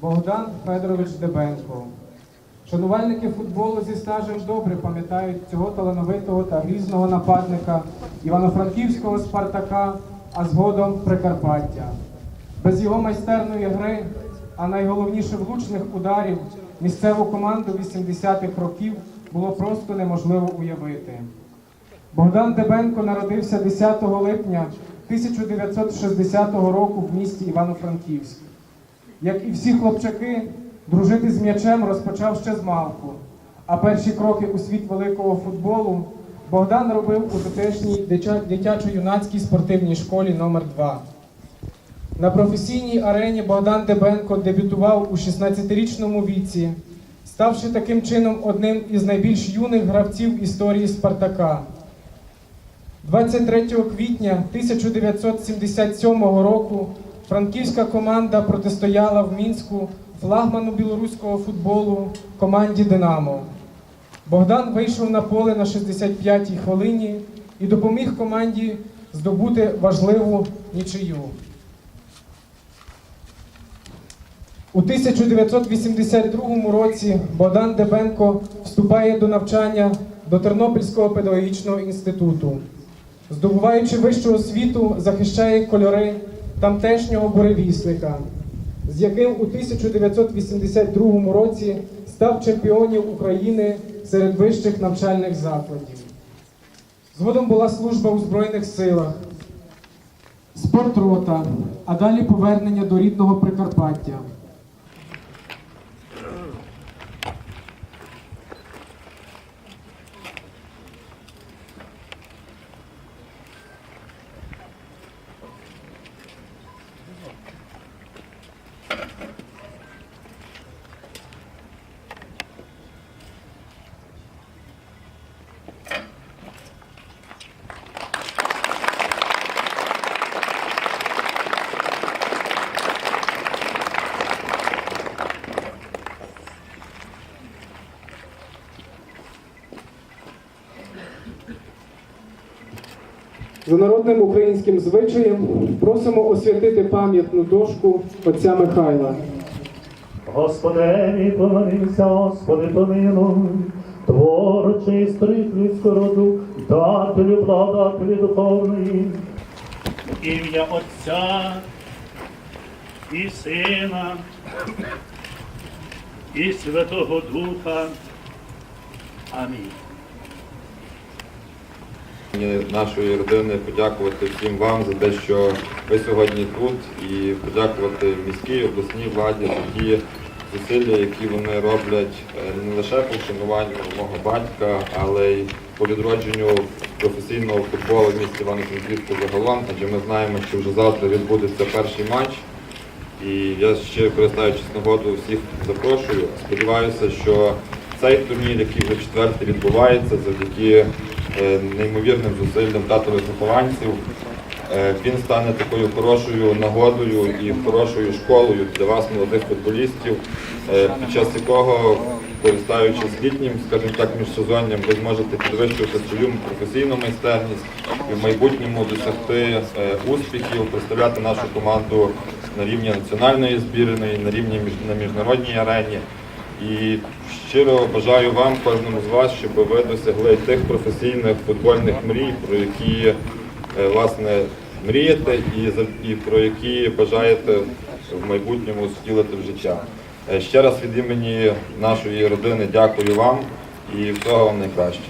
Богдан Федорович Дебенко. Шанувальники футболу зі стажем добре пам'ятають цього талановитого та грізного нападника Івано-Франківського Спартака, а згодом Прикарпаття. Без його майстерної гри, а найголовніше влучних ударів, місцеву команду 80-х років було просто неможливо уявити. Богдан Дебенко народився 10 липня 1960 року в місті Івано-Франківськ. Як і всі хлопчаки, дружити з м'ячем розпочав ще з малку. А перші кроки у світ великого футболу Богдан робив у тутешній дитячо-юнацькій спортивній школі номер 2 На професійній арені Богдан Дебенко дебютував у 16-річному віці, ставши таким чином одним із найбільш юних гравців історії Спартака. 23 квітня 1977 року франківська команда протистояла в Мінську флагману білоруського футболу команді Динамо. Богдан вийшов на поле на 65-й хвилині і допоміг команді здобути важливу нічию. У 1982 році Богдан Дебенко вступає до навчання до Тернопільського педагогічного інституту. Здобуваючи вищу освіту, захищає кольори тамтешнього буревісника, з яким у 1982 році став чемпіонів України серед вищих навчальних закладів. Згодом була служба у Збройних силах, спортрота, а далі повернення до рідного Прикарпаття. За народним українським звичаєм просимо освятити пам'ятну дошку отця Михайла. Господеві помолився, Господи помилуй, творчий стрих людського роду, дателю благодателі духовної, ім'я Отця і Сина і Святого Духа. Амінь. Імені нашої родини подякувати всім вам за те, що ви сьогодні тут, і подякувати міській обласній владі за ті зусилля, які вони роблять е, не лише по вшануванню мого батька, але й по відродженню професійного футболу в місті Івано-Франківську загалом, адже ми знаємо, що вже завтра відбудеться перший матч. І я ще користуючись нагоду всіх запрошую. Сподіваюся, що цей турнір, який вже четвертий відбувається, завдяки неймовірним зусиллям татових вихованців, е, він стане такою хорошою нагодою і хорошою школою для вас, молодих футболістів, е, під час якого, користуючись літнім, скажімо так, міжсезонням, ви зможете підвищувати свою професійну майстерність і в майбутньому досягти е, успіхів, представляти нашу команду на рівні національної збірної, на рівні на міжнародній арені. І щиро бажаю вам, кожному з вас, щоб ви досягли тих професійних футбольних мрій, про які е, власне мрієте і, про які бажаєте в майбутньому втілити в життя. Е, Ще раз від імені нашої родини дякую вам і всього вам найкращого.